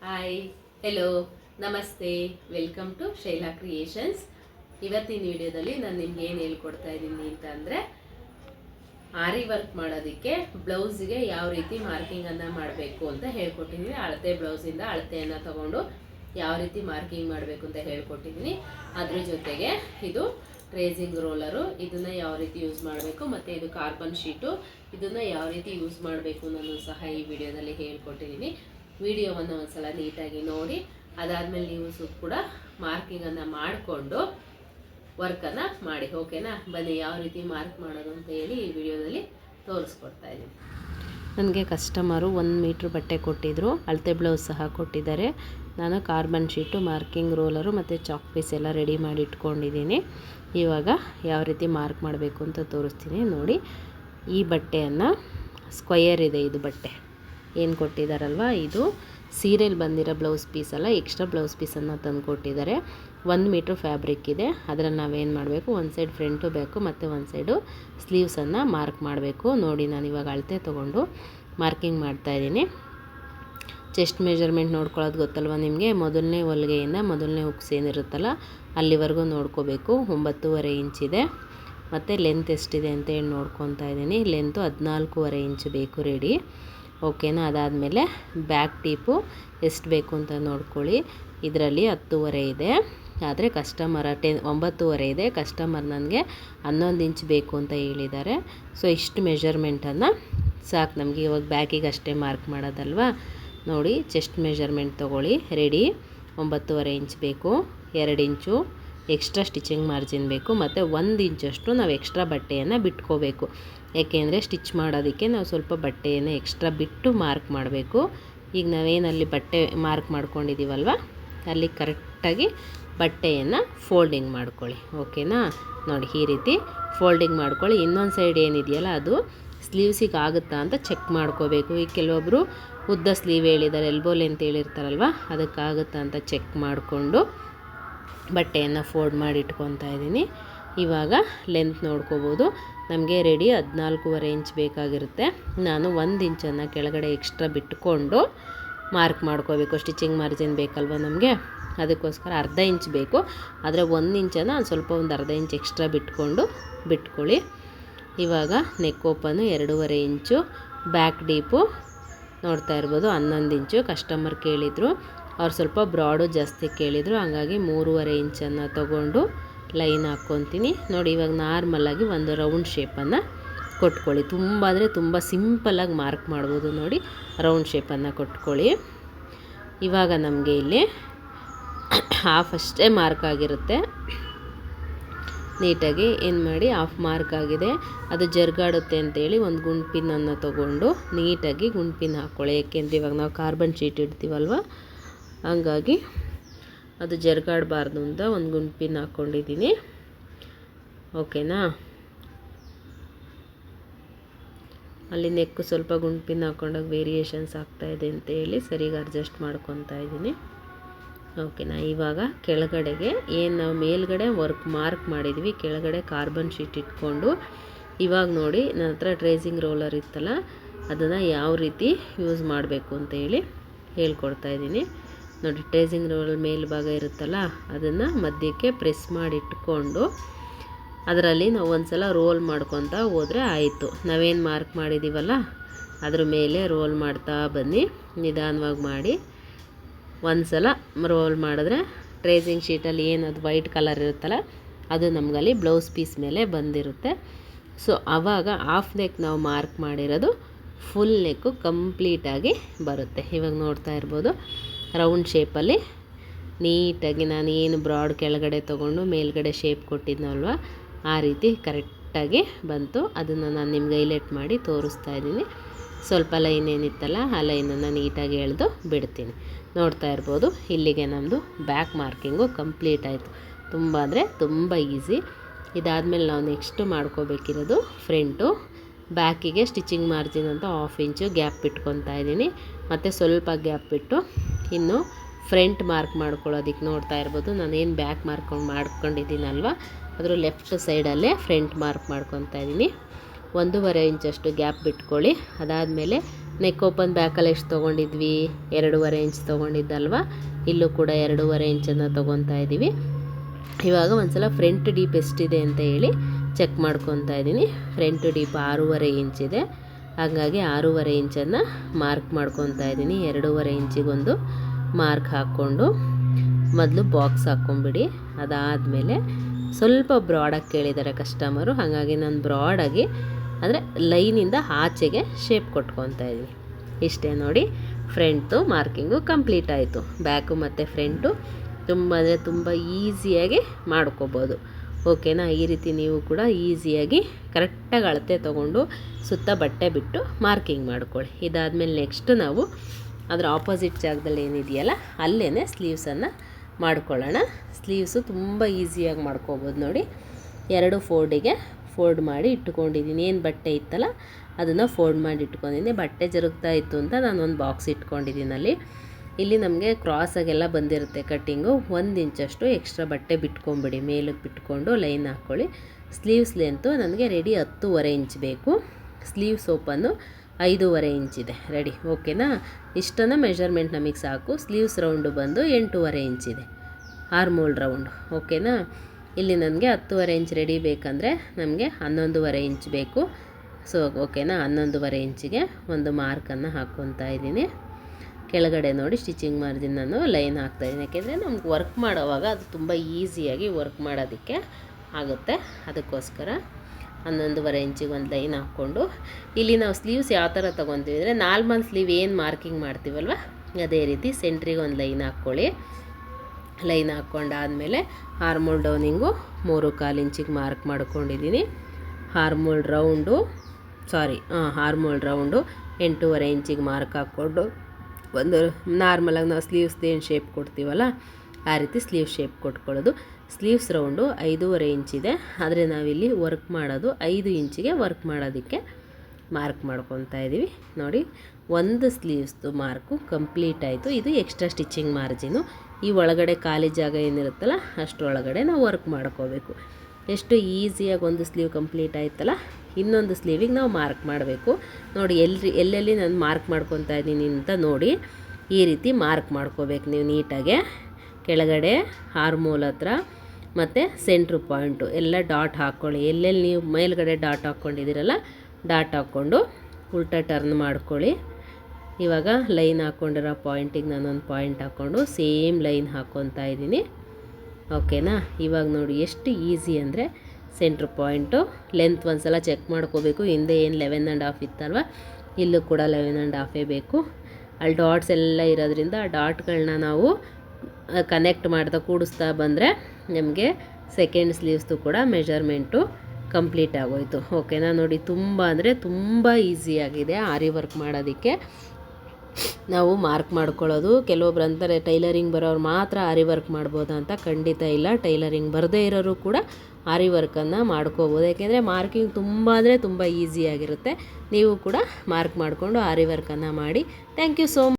Hi hello ನಮಸ್ತೆ welcome to Shaila creations ಇವತ್ತಿನ ವಿಡಿಯೋದಲ್ಲಿ ನಾನು ನಿಮ್ಗೆ ಏನು ಹೇಳ್ಕೊಡ್ತಾ ಇದ್ದೀನಿ ಅಂತ ಅಂದರೆ, ಆರಿ ವರ್ಕ್ ಮಾಡೋದಕ್ಕೆ ಬ್ಲೌಸಿಗೆ ಯಾವ ರೀತಿ ಮಾರ್ಕಿಂಗನ್ನು ಮಾಡಬೇಕು ಅಂತ ಹೇಳ್ಕೊಟ್ಟಿದ್ದೀನಿ ಅಳತೆ ಬ್ಲೌಸಿಂದ ಅಳತೆಯನ್ನು ತಗೊಂಡು ಯಾವ ರೀತಿ ಮಾರ್ಕಿಂಗ್ ಮಾಡಬೇಕು ಅಂತ ಹೇಳ್ಕೊಟ್ಟಿದ್ದೀನಿ ಅದ್ರ ಜೊತೆಗೆ ಇದು ಟ್ರೇಸಿಂಗ್ ರೋಲರು ಇದನ್ನು ಯಾವ ರೀತಿ ಯೂಸ್ ಮಾಡಬೇಕು ಮತ್ತು ಇದು ಕಾರ್ಬನ್ ಶೀಟು ಇದನ್ನು ಯಾವ ರೀತಿ ಯೂಸ್ ಮಾಡಬೇಕು ಅನ್ನೋದು ಸಹ ಈ ವಿಡಿಯೋದಲ್ಲಿ ಹೇಳ್ಕೊಟ್ಟಿದ್ದೀನಿ ವಿಡಿಯೋವನ್ನು ಒಂದ್ಸಲ ನೀಟಾಗಿ ನೋಡಿ, ಅದಾದಮೇಲೆ ನೀವು ಸ್ವಲ್ಪ ಕೂಡ ಮಾರ್ಕಿಂಗನ್ನು ಮಾಡಿಕೊಂಡು ವರ್ಕನ್ನು ಮಾಡಿ, ಓಕೆನಾ? ಬನ್ನಿ, ಯಾವ ರೀತಿ ಮಾರ್ಕ್ ಮಾಡೋದು ಅಂತ ಹೇಳಿ ಈ ವಿಡಿಯೋದಲ್ಲಿ ತೋರಿಸ್ಕೊಡ್ತಾ ಇದ್ದೀನಿ. ನನಗೆ ಕಸ್ಟಮರು ಒಂದು ಮೀಟ್ರ್ ಬಟ್ಟೆ ಕೊಟ್ಟಿದ್ದರು ಅಳತೆ ಬ್ಲೌಸ್ ಸಹ ಕೊಟ್ಟಿದ್ದಾರೆ. ನಾನು ಕಾರ್ಬನ್ ಶೀಟು, ಮಾರ್ಕಿಂಗ್ ರೋಲರು ಮತ್ತು ಚಾಕ್ ಪೀಸ್ ಎಲ್ಲ ರೆಡಿ ಮಾಡಿ ಇಟ್ಕೊಂಡಿದ್ದೀನಿ. ಇವಾಗ ಯಾವ ರೀತಿ ಮಾರ್ಕ್ ಮಾಡಬೇಕು ಅಂತ ತೋರಿಸ್ತೀನಿ. ನೋಡಿ, ಈ ಬಟ್ಟೆಯನ್ನು ಸ್ಕ್ವಯರ್ ಇದೆ, ಇದು ಬಟ್ಟೆ. ಏನು ಕೊಟ್ಟಿದ್ದಾರಲ್ವ ಇದು ಸೀರೆಯಲ್ಲಿ ಬಂದಿರೋ ಬ್ಲೌಸ್ ಪೀಸ್ ಅಲ್ಲ ಎಕ್ಸ್ಟ್ರಾ ಬ್ಲೌಸ್ ಪೀಸನ್ನು ತಂದು ಕೊಟ್ಟಿದ್ದಾರೆ. ಒಂದು ಮೀಟ್ರ್ ಫ್ಯಾಬ್ರಿಕ್ ಇದೆ. ಅದರಲ್ಲಿ ನಾವೇನು ಮಾಡಬೇಕು? ಒಂದು ಸೈಡ್ ಫ್ರಂಟು ಬೇಕು, ಮತ್ತು ಒಂದು ಸೈಡು ಸ್ಲೀವ್ಸನ್ನು ಮಾರ್ಕ್ ಮಾಡಬೇಕು. ನೋಡಿ, ನಾನು ಇವಾಗ ಅಳತೆ ತೊಗೊಂಡು ಮಾರ್ಕಿಂಗ್ ಮಾಡ್ತಾಯಿದ್ದೀನಿ ಚೆಸ್ಟ್ ಮೆಜರ್ಮೆಂಟ್ ನೋಡ್ಕೊಳ್ಳೋದು ಗೊತ್ತಲ್ವ ನಿಮಗೆ? ಮೊದಲನೇ ಹೊಲಿಗೆಯಿಂದ ಮೊದಲನೇ ಹುಕ್ಸ್ ಏನಿರುತ್ತಲ್ಲ, ಅಲ್ಲಿವರೆಗೂ ನೋಡ್ಕೋಬೇಕು. ಒಂಬತ್ತೂವರೆ ಇಂಚಿದೆ ಮತ್ತು ಲೆಂತ್ ಎಷ್ಟಿದೆ ಅಂತ ಹೇಳಿ ನೋಡ್ಕೊತಾ ಇದ್ದೀನಿ. ಲೆಂತು ಹದಿನಾಲ್ಕೂವರೆ ಇಂಚ್ ಬೇಕು ರೆಡಿ ಓಕೆನಾ? ಅದಾದಮೇಲೆ ಬ್ಯಾಕ್ ಟೀಪು ಎಷ್ಟು ಬೇಕು ಅಂತ ನೋಡ್ಕೊಳ್ಳಿ. ಇದರಲ್ಲಿ ಹತ್ತುವರೆ ಇದೆ. ಆದರೆ ಕಸ್ಟಮರ್ ಟೆನ್ ಒಂಬತ್ತುವರೆ ಇದೆ. ಕಸ್ಟಮರ್ ನನಗೆ ಹನ್ನೊಂದು ಇಂಚ್ ಬೇಕು ಅಂತ ಹೇಳಿದ್ದಾರೆ. ಸೊ, ಇಷ್ಟು ಮೆಷರ್ಮೆಂಟನ್ನು ಸಾಕು. ನಮಗೆ ಇವಾಗ ಬ್ಯಾಕಿಗೆ ಅಷ್ಟೇ ಮಾರ್ಕ್ ಮಾಡೋದಲ್ವಾ? ನೋಡಿ, ಚೆಸ್ಟ್ ಮೆಷರ್ಮೆಂಟ್ ತೊಗೊಳ್ಳಿ. ರೆಡಿ. ಒಂಬತ್ತುವರೆ ಇಂಚ್ ಬೇಕು. ಎರಡು ಇಂಚು. ಎಕ್ಸ್ಟ್ರಾ ಸ್ಟಿಚಿಂಗ್ ಮಾರ್ಜಿನ್ ಬೇಕು ಮತ್ತು ಒಂದು ಇಂಚಷ್ಟು ನಾವು ಎಕ್ಸ್ಟ್ರಾ ಬಟ್ಟೆಯನ್ನು ಬಿಟ್ಕೋಬೇಕು. ಯಾಕೆಂದರೆ ಸ್ಟಿಚ್ ಮಾಡೋದಕ್ಕೆ ನಾವು ಸ್ವಲ್ಪ ಬಟ್ಟೆಯನ್ನು ಎಕ್ಸ್ಟ್ರಾ ಬಿಟ್ಟು ಮಾರ್ಕ್ ಮಾಡಬೇಕು. ಈಗ ನಾವೇನಲ್ಲಿ ಬಟ್ಟೆ ಮಾರ್ಕ್ ಮಾಡ್ಕೊಂಡಿದ್ದೀವಲ್ವ ಅಲ್ಲಿ ಕರೆಕ್ಟಾಗಿ ಬಟ್ಟೆಯನ್ನು ಫೋಲ್ಡಿಂಗ್ ಮಾಡ್ಕೊಳ್ಳಿ. ಓಕೆನಾ? ನೋಡಿ, ಈ ರೀತಿ ಫೋಲ್ಡಿಂಗ್ ಮಾಡ್ಕೊಳ್ಳಿ. ಇನ್ನೊಂದು ಸೈಡ್ ಏನಿದೆಯಲ್ಲ, ಅದು ಸ್ಲೀವ್ಸಿಗೆ ಆಗುತ್ತಾ ಅಂತ ಚೆಕ್ ಮಾಡ್ಕೋಬೇಕು. ಈಗ ಕೆಲವೊಬ್ಬರು ಉದ್ದ ಸ್ಲೀವ್ ಹೇಳಿದ್ದಾರೆ ಎಲ್ಬೋಲೆ ಲೆಂತ್ ಹೇಳಿರ್ತಾರಲ್ವ, ಅದಕ್ಕಾಗುತ್ತಾ ಅಂತ ಚೆಕ್ ಮಾಡಿಕೊಂಡು ಬಟ್ಟೆಯನ್ನು ಫೋಲ್ಡ್ ಮಾಡಿ ಇಟ್ಕೊತಾ ಇದ್ದೀನಿ. ಇವಾಗ ಲೆಂತ್ ನೋಡ್ಕೋಬೋದು. ನಮಗೆ ರೆಡಿ ಹದಿನಾಲ್ಕೂವರೆ ಇಂಚ್ ಬೇಕಾಗಿರುತ್ತೆ. ನಾನು ಒಂದು ಇಂಚನ್ನು ಕೆಳಗಡೆ ಎಕ್ಸ್ಟ್ರಾ ಬಿಟ್ಕೊಂಡು ಮಾರ್ಕ್ ಮಾಡ್ಕೋಬೇಕು. ಸ್ಟಿಚಿಂಗ್ ಮಾರ್ಜಿನ್ ಬೇಕಲ್ವ ನಮಗೆ? ಅದಕ್ಕೋಸ್ಕರ ಅರ್ಧ ಇಂಚ್ ಬೇಕು. ಆದರೆ ಒಂದು ಇಂಚನ್ನು ಸ್ವಲ್ಪ ಒಂದು ಅರ್ಧ ಇಂಚ್ ಎಕ್ಸ್ಟ್ರಾ ಬಿಟ್ಕೊಂಡು ಬಿಟ್ಕೊಳ್ಳಿ. ಇವಾಗ ನೆಕ್ ಓಪನು ಎರಡೂವರೆ ಇಂಚು ಬ್ಯಾಕ್ ಡೀಪು ನೋಡ್ತಾ ಇರ್ಬೋದು. ಹನ್ನೊಂದು ಇಂಚು ಕಸ್ಟಮರ್ ಕೇಳಿದರು. ಅವ್ರು ಸ್ವಲ್ಪ ಬ್ರಾಡು ಜಾಸ್ತಿ ಕೇಳಿದರು, ಹಂಗಾಗಿ ಮೂರುವರೆ ಇಂಚನ್ನು ತಗೊಂಡು ಲೈನ್ ಹಾಕ್ಕೊತೀನಿ. ನೋಡಿ, ಇವಾಗ ನಾರ್ಮಲಾಗಿ ಒಂದು ರೌಂಡ್ ಶೇಪನ್ನು ಕೊಟ್ಕೊಳ್ಳಿ. ತುಂಬ ಅಂದರೆ ತುಂಬ ಸಿಂಪಲಾಗಿ ಮಾರ್ಕ್ ಮಾಡ್ಬೋದು ನೋಡಿ, ರೌಂಡ್ ಶೇಪನ್ನು ಕೊಟ್ಕೊಳ್ಳಿ. ಇವಾಗ ನಮಗೆ ಇಲ್ಲಿ ಹಾಫ್ ಅಷ್ಟೇ ಮಾರ್ಕ್ ಆಗಿರುತ್ತೆ. ನೀಟಾಗಿ ಏನು ಮಾಡಿ, ಹಾಫ್ ಮಾರ್ಕ್ ಆಗಿದೆ. ಅದು ಜರ್ಗಾಡುತ್ತೆ ಅಂತೇಳಿ ಒಂದು ಗುಂಡ್ಪಿನನ್ನು ತೊಗೊಂಡು ನೀಟಾಗಿ ಗುಂಡ್ಪಿನ ಹಾಕ್ಕೊಳ್ಳಿ. ಏಕೆಂದರೆ ಇವಾಗ ನಾವು ಕಾರ್ಬನ್ ಶೀಟ್ ಇಡ್ತೀವಲ್ವ ಹಂಗಾಗಿ ಅದು ಜರುಗಾಡಬಾರ್ದು ಅಂತ ಒಂದು ಗುಂಪಿನ ಹಾಕ್ಕೊಂಡಿದ್ದೀನಿ. ಓಕೆನಾ? ಅಲ್ಲಿ ನೆಕ್ಕು ಸ್ವಲ್ಪ ಗುಂಪಿನ ಹಾಕ್ಕೊಂಡಾಗ ವೇರಿಯೇಷನ್ಸ್ ಆಗ್ತಾಯಿದೆ ಅಂತೇಳಿ ಸರಿಗೆ ಅಡ್ಜಸ್ಟ್ ಮಾಡ್ಕೊತಾ ಇದ್ದೀನಿ. ಓಕೆನಾ? ಇವಾಗ ಕೆಳಗಡೆಗೆ ಏನು ನಾವು ಮೇಲ್ಗಡೆ ವರ್ಕ್ ಮಾರ್ಕ್ ಮಾಡಿದ್ವಿ, ಕೆಳಗಡೆ ಕಾರ್ಬನ್ ಶೀಟ್ ಇಟ್ಕೊಂಡು, ಇವಾಗ ನೋಡಿ ನನ್ನ ಹತ್ರ ಟ್ರೇಸಿಂಗ್ ರೋಲರ್ ಇತ್ತಲ್ಲ, ಅದನ್ನು ಯಾವ ರೀತಿ ಯೂಸ್ ಮಾಡಬೇಕು ಅಂತ ಹೇಳಿ ಹೇಳ್ಕೊಡ್ತಾ ಇದ್ದೀನಿ. ನೋಡಿ ಟ್ರೇಸಿಂಗ್ ರೋಲ್ ಮೇಲ್ಭಾಗ ಇರುತ್ತಲ್ಲ, ಅದನ್ನು ಮಧ್ಯಕ್ಕೆ ಪ್ರೆಸ್ ಮಾಡಿ ಇಟ್ಕೊಂಡು ಅದರಲ್ಲಿ ನಾವು ಒಂದು ಸಲ ರೋಲ್ ಮಾಡ್ಕೊತಾ ಹೋದರೆ ಆಯಿತು. ನಾವೇನು ಮಾರ್ಕ್ ಮಾಡಿದ್ದೀವಲ್ಲ ಅದ್ರ ಮೇಲೆ ರೋಲ್ ಮಾಡ್ತಾ ಬನ್ನಿ, ನಿಧಾನವಾಗಿ ಮಾಡಿ. ಒಂದು ಸಲ ರೋಲ್ ಮಾಡಿದ್ರೆ ಟ್ರೇಸಿಂಗ್ ಶೀಟಲ್ಲಿ ಅದು ವೈಟ್ ಕಲರ್ ಇರುತ್ತಲ್ಲ, ಅದು ನಮಗಲ್ಲಿ ಬ್ಲೌಸ್ ಪೀಸ್ ಮೇಲೆ ಬಂದಿರುತ್ತೆ. ಸೊ ಆವಾಗ ಹಾಫ್ ನೆಕ್ ನಾವು ಮಾರ್ಕ್ ಮಾಡಿರೋದು, ಫುಲ್ ನೆಕ್ಕು ಕಂಪ್ಲೀಟಾಗಿ ಬರುತ್ತೆ. ಇವಾಗ ನೋಡ್ತಾ ಇರ್ಬೋದು. ರೌಂಡ್ ಶೇಪಲ್ಲಿ ನೀಟಾಗಿ ನಾನು ಏನು ಬ್ರಾಡ್ ಕೆಳಗಡೆ ತೊಗೊಂಡು ಮೇಲ್ಗಡೆ ಶೇಪ್ ಕೊಟ್ಟಿದ್ನಲ್ವ, ಆ ರೀತಿ ಕರೆಕ್ಟಾಗಿ ಬಂತು. ಅದನ್ನು ನಾನು ನಿಮ್ಗೆ ಹೈಲೈಟ್ ಮಾಡಿ ತೋರಿಸ್ತಾ ಇದ್ದೀನಿ. ಸ್ವಲ್ಪ ಲೈನ್ ಏನಿತ್ತಲ್ಲ, ಆ ಲೈನನ್ನು ನೀಟಾಗಿ ಎಳೆದು ಬಿಡ್ತೀನಿ. ನೋಡ್ತಾ ಇರ್ಬೋದು, ಇಲ್ಲಿಗೆ ನಮ್ಮದು ಬ್ಯಾಕ್ ಮಾರ್ಕಿಂಗು ಕಂಪ್ಲೀಟ್ ಆಯಿತು. ತುಂಬ ಅಂದರೆ ತುಂಬ ಈಸಿ. ಇದಾದಮೇಲೆ ನಾವು ನೆಕ್ಸ್ಟು ಮಾಡ್ಕೋಬೇಕಿರೋದು ಫ್ರಂಟು. ಬ್ಯಾಕಿಗೆ ಸ್ಟಿಚಿಂಗ್ ಮಾರ್ಜಿನ್ ಅಂತ ಹಾಫ್ ಇಂಚು ಗ್ಯಾಪ್ ಇಟ್ಕೊತಾ ಇದ್ದೀನಿ. ಮತ್ತು ಸ್ವಲ್ಪ ಗ್ಯಾಪ್ ಬಿಟ್ಟು ಇನ್ನು ಫ್ರಂಟ್ ಮಾರ್ಕ್ ಮಾಡ್ಕೊಳ್ಳೋದಕ್ಕೆ ನೋಡ್ತಾ ಇರ್ಬೋದು. ನಾನೇನು ಬ್ಯಾಕ್ ಮಾರ್ಕೊಂಡು ಮಾಡ್ಕೊಂಡಿದ್ದೀನಲ್ವ? ಅದರ ಲೆಫ್ಟ್ ಸೈಡಲ್ಲೇ ಫ್ರಂಟ್ ಮಾರ್ಕ್ ಮಾಡ್ಕೊತಾ ಇದ್ದೀನಿ. ಒಂದೂವರೆ ಇಂಚಷ್ಟು ಗ್ಯಾಪ್ ಬಿಟ್ಕೊಳ್ಳಿ. ಅದಾದಮೇಲೆ ನೆಕ್ ಓಪನ್ ಬ್ಯಾಕಲ್ಲಿ ಎಷ್ಟು ತೊಗೊಂಡಿದ್ವಿ? ಎರಡೂವರೆ ಇಂಚ್ ತೊಗೊಂಡಿದ್ದಲ್ವ? ಇಲ್ಲೂ ಕೂಡ ಎರಡೂವರೆ ಇಂಚನ್ನು ತೊಗೊತಾ ಇದ್ದೀವಿ. ಇವಾಗ ಒಂದ್ಸಲ ಫ್ರಂಟ್ ಡೀಪ್ ಎಷ್ಟಿದೆ ಅಂತ ಹೇಳಿ ಚೆಕ್ ಮಾಡ್ಕೊತಾ ಇದ್ದೀನಿ. ಫ್ರಂಟ್ ಡೀಪ್ ಆರೂವರೆ ಇಂಚಿದೆ ಹಾಗಾಗಿ ಆರೂವರೆ ಇಂಚನ್ನು ಮಾರ್ಕ್ ಮಾಡ್ಕೊತಾ ಇದ್ದೀನಿ. ಎರಡೂವರೆ ಇಂಚಿಗೊಂದು ಮಾರ್ಕ್ ಹಾಕ್ಕೊಂಡು ಮೊದಲು ಬಾಕ್ಸ್ ಹಾಕ್ಕೊಂಬಿಡಿ. ಅದಾದಮೇಲೆ ಸ್ವಲ್ಪ ಬ್ರಾಡಾಗಿ ಕೇಳಿದ್ದಾರೆ ಕಸ್ಟಮರು. ಹಾಗಾಗಿ ನಾನು ಬ್ರಾಡಾಗಿ ಅಂದರೆ ಲೈನಿಂದ ಆಚೆಗೆ ಶೇಪ್ ಕೊಟ್ಕೊತಾ ಇದ್ದೀನಿ. ಇಷ್ಟೇ ನೋಡಿ, ಫ್ರಂಟು ಮಾರ್ಕಿಂಗು ಕಂಪ್ಲೀಟ್ ಆಯಿತು. ಬ್ಯಾಕು ಮತ್ತು ಫ್ರಂಟು ತುಂಬ ಅಂದರೆ ತುಂಬ ಈಸಿಯಾಗಿ ಮಾಡ್ಕೋಬೋದು. ಓಕೆನಾ? ಈ ರೀತಿ ನೀವು ಕೂಡ ಈಸಿಯಾಗಿ ಕರೆಕ್ಟಾಗಿ ಅಳತೆ ತೊಗೊಂಡು ಸುತ್ತ ಬಟ್ಟೆ ಬಿಟ್ಟು ಮಾರ್ಕಿಂಗ್ ಮಾಡ್ಕೊಳ್ಳಿ. ಇದಾದಮೇಲೆ ನೆಕ್ಸ್ಟ್ ನಾವು ಅದರ ಆಪೋಸಿಟ್ ಜಾಗದಲ್ಲಿ ಏನಿದೆಯಲ್ಲ ಅಲ್ಲೇ ಸ್ಲೀವ್ಸನ್ನು ಮಾಡ್ಕೊಳ್ಳೋಣ. ಸ್ಲೀವ್ಸು ತುಂಬ ಈಸಿಯಾಗಿ ಮಾಡ್ಕೋಬೋದು ನೋಡಿ. ಎರಡು ಫೋಲ್ಡಿಗೆ ಫೋಲ್ಡ್ ಮಾಡಿ ಇಟ್ಕೊಂಡಿದ್ದೀನಿ ಏನು ಬಟ್ಟೆ ಇತ್ತಲ್ಲ, ಅದನ್ನು ಫೋಲ್ಡ್ ಮಾಡಿ ಇಟ್ಕೊಂಡಿದ್ದೀನಿ. ಬಟ್ಟೆ ಜರುಗ್ತಾ ಇತ್ತು ಅಂತ ನಾನು ಒಂದು ಬಾಕ್ಸ್ ಇಟ್ಕೊಂಡಿದ್ದೀನಿ ಅಲ್ಲಿ. ಇಲ್ಲಿ ನಮಗೆ ಕ್ರಾಸಾಗೆಲ್ಲ ಬಂದಿರುತ್ತೆ ಕಟ್ಟಿಂಗು ಒಂದು ಇಂಚಷ್ಟು ಎಕ್ಸ್ಟ್ರಾ ಬಟ್ಟೆ ಬಿಟ್ಕೊಂಬಿಡಿ. ಮೇಲಕ್ಕೆ ಬಿಟ್ಕೊಂಡು ಲೈನ್ ಹಾಕ್ಕೊಳ್ಳಿ ಸ್ಲೀವ್ಸ್ ಲೆಂತು ನನಗೆ ರೆಡಿ ಹತ್ತೂವರೆ ಇಂಚ್ ಬೇಕು. ಸ್ಲೀವ್ಸ್ ಓಪನ್ನು ಐದೂವರೆ ಇಂಚಿದೆ ರೆಡಿ ಓಕೆನಾ ಇಷ್ಟನ್ನು ಮೆಷರ್ಮೆಂಟ್ ನಮಗೆ ಸಾಕು. ಸ್ಲೀವ್ಸ್ ರೌಂಡು ಬಂದು ಎಂಟೂವರೆ ಇಂಚಿದೆ ಆರ್ಮೋಲ್ ರೌಂಡು ಓಕೆನಾ ಇಲ್ಲಿ ನನಗೆ ಹತ್ತುವರೆ ಇಂಚ್ ರೆಡಿ ಬೇಕಂದರೆ ನಮಗೆ ಹನ್ನೊಂದುವರೆ ಇಂಚ್ ಬೇಕು. ಸೊ ಓಕೆನಾ ಹನ್ನೊಂದುವರೆ ಇಂಚಿಗೆ ಒಂದು ಮಾರ್ಕನ್ನು ಹಾಕ್ಕೊತಾ ಇದ್ದೀನಿ. ಕೆಳಗಡೆ ನೋಡಿ ಸ್ಟಿಚಿಂಗ್ ಮಾರ್ಜಿನ್ ನಾನು, ಲೈನ್ ಹಾಕ್ತಾಯಿದ್ದೀನಿ ಯಾಕೆಂದರೆ ನಮ್ಗೆ ವರ್ಕ್ ಮಾಡೋವಾಗ ಅದು ತುಂಬ ಈಸಿಯಾಗಿ ವರ್ಕ್ ಮಾಡೋದಕ್ಕೆ ಆಗುತ್ತೆ. ಅದಕ್ಕೋಸ್ಕರ ಹನ್ನೊಂದುವರೆ ಇಂಚಿಗೆ ಒಂದು ಲೈನ್ ಹಾಕ್ಕೊಂಡು, ಇಲ್ಲಿ ನಾವು ಸ್ಲೀವ್ಸ್ ಯಾವ ಥರ ತೊಗೊತೀವಿ ಅಂದರೆ ನಾರ್ಮಲ್ ಸ್ಲೀವ್ ಏನು ಮಾರ್ಕಿಂಗ್ ಮಾಡ್ತೀವಲ್ವ, ಅದೇ ರೀತಿ ಸೆಂಟ್ರಿಗೆ ಒಂದು ಲೈನ್ ಹಾಕ್ಕೊಳ್ಳಿ. ಲೈನ್ ಹಾಕ್ಕೊಂಡಾದಮೇಲೆ ಹಾರ್ಮೋಲ್ ಡೌನಿಂಗು ಮೂರು ಕಾಲು ಇಂಚಿಗೆ ಮಾರ್ಕ್ ಮಾಡ್ಕೊಂಡಿದ್ದೀನಿ. ಹಾರ್ಮೋಲ್ ರೌಂಡು, ಸಾರಿ ಹಾಂ ಹಾರ್ಮೋಲ್ ರೌಂಡು ಎಂಟೂವರೆ ಇಂಚಿಗೆ ಮಾರ್ಕ್ ಹಾಕ್ಕೊಂಡು ಒಂದು ನಾರ್ಮಲಾಗಿ ನಾವು ಸ್ಲೀವ್ಸ್ದು ಏನು ಶೇಪ್ ಕೊಡ್ತೀವಲ್ಲ, ಆ ರೀತಿ ಸ್ಲೀವ್ ಶೇಪ್ ಕೊಟ್ಕೊಳ್ಳೋದು. ಸ್ಲೀವ್ಸ್ ರೌಂಡು ಐದೂವರೆ ಇಂಚಿದೆ ಆದರೆ ನಾವಿಲ್ಲಿ ವರ್ಕ್ ಮಾಡೋದು ಐದು ಇಂಚಿಗೆ ವರ್ಕ್ ಮಾಡೋದಕ್ಕೆ ಮಾರ್ಕ್ ಮಾಡ್ಕೊತಾ ಇದ್ದೀವಿ ನೋಡಿ, ಒಂದು ಸ್ಲೀವ್ಸ್ದು ಮಾರ್ಕು ಕಂಪ್ಲೀಟ್ ಆಯಿತು. ಇದು ಎಕ್ಸ್ಟ್ರಾ ಸ್ಟಿಚಿಂಗ್ ಮಾರ್ಜಿನು ಈ ಒಳಗಡೆ ಖಾಲಿ ಜಾಗ ಏನಿರುತ್ತಲ್ಲ ಅಷ್ಟರೊಳಗಡೆ ನಾವು ವರ್ಕ್ ಮಾಡ್ಕೋಬೇಕು. ಎಷ್ಟು ಈಸಿಯಾಗಿ ಒಂದು ಸ್ಲೀವ್ ಕಂಪ್ಲೀಟ್ ಆಯ್ತಲ್ಲ ಇನ್ನೊಂದು ಸ್ಲೀವಿಗೆ ನಾವು ಮಾರ್ಕ್ ಮಾಡಬೇಕು. ನೋಡಿ ಎಲ್ಲಿ ಎಲ್ಲೆಲ್ಲಿ ನಾನು ಮಾರ್ಕ್ ಮಾಡ್ಕೊತಾ ಇದ್ದೀನಿ ಅಂತ ನೋಡಿ. ಈ ರೀತಿ ಮಾರ್ಕ್ ಮಾಡ್ಕೋಬೇಕು ನೀವು ನೀಟಾಗೆ. ಕೆಳಗಡೆ ಹಾರ್ಮೋಲ್ ಹತ್ರ ಮತ್ತು ಸೆಂಟ್ರ್ ಪಾಯಿಂಟು ಎಲ್ಲ ಡಾಟ್ ಹಾಕ್ಕೊಳ್ಳಿ ಎಲ್ಲೆಲ್ಲಿ ನೀವು ಮೇಲ್ಗಡೆ ಡಾಟ್ ಹಾಕ್ಕೊಂಡಿದ್ದೀರಲ್ಲ ಡಾಟ್ ಹಾಕ್ಕೊಂಡು ಉಲ್ಟಾ ಟರ್ನ್ ಮಾಡ್ಕೊಳ್ಳಿ. ಇವಾಗ ಲೈನ್ ಹಾಕ್ಕೊಂಡಿರೋ ಪಾಯಿಂಟಿಗೆ ನಾನೊಂದು ಪಾಯಿಂಟ್ ಹಾಕ್ಕೊಂಡು ಸೇಮ್ ಲೈನ್ ಹಾಕ್ಕೊತಾ ಇದ್ದೀನಿ. ಓಕೆನಾ ಇವಾಗ ನೋಡಿ ಎಷ್ಟು ಈಸಿ ಅಂದರೆ ಸೆಂಟ್ರ್ ಪಾಯಿಂಟು ಲೆಂತ್ ಒಂದು ಸಲ ಚೆಕ್ ಮಾಡ್ಕೋಬೇಕು. ಹಿಂದೆ ಏನು ಲೆವೆನ್ ಆ್ಯಂಡ್ ಹಾಫ್ ಇತ್ತಲ್ವ? ಇಲ್ಲೂ ಕೂಡ ಲೆವೆನ್ ಆ್ಯಂಡ್ ಹಾಫೇ ಬೇಕು. ಅಲ್ಲಿ ಡಾಟ್ಸ್ ಎಲ್ಲ ಇರೋದ್ರಿಂದ ಆ ಡಾಟ್ಗಳನ್ನ ನಾವು ಕನೆಕ್ಟ್ ಮಾಡ್ತಾ ಕೂಡಿಸ್ತಾ ಬಂದರೆ ನಮಗೆ ಸೆಕೆಂಡ್ ಸ್ಲೀವ್ಸ್ದು ಕೂಡ ಮೆಜರ್ಮೆಂಟು ಕಂಪ್ಲೀಟ್ ಆಗೋಯ್ತು. ಓಕೆನಾ ನೋಡಿ, ತುಂಬ ಅಂದರೆ ತುಂಬ ಈಸಿಯಾಗಿದೆ ಆರಿ ವರ್ಕ್ ಮಾಡೋದಕ್ಕೆ. ನಾವು ಮಾರ್ಕ್ ಮಾಡ್ಕೊಳ್ಳೋದು. ಕೆಲವೊಬ್ರು ಅಂತಾರೆ, ಟೈಲರಿಂಗ್ ಬರೋರು ಮಾತ್ರ ಆರಿ ವರ್ಕ್ ಮಾಡ್ಬೋದಾ? ಅಂತ ಖಂಡಿತ ಇಲ್ಲ. ಟೈಲರಿಂಗ್ ಬರದೇ ಇರೋರು ಕೂಡ ಆರಿ ವರ್ಕನ್ನು ಮಾಡ್ಕೋಬೋದು. ಯಾಕೆಂದರೆ ಮಾರ್ಕಿಂಗ್ ತುಂಬ ಅಂದರೆ ತುಂಬ ಈಸಿಯಾಗಿರುತ್ತೆ. ನೀವು ಕೂಡ ಮಾರ್ಕ್ ಮಾಡಿಕೊಂಡು ಆರಿ ವರ್ಕನ್ನು ಮಾಡಿ. Thank you so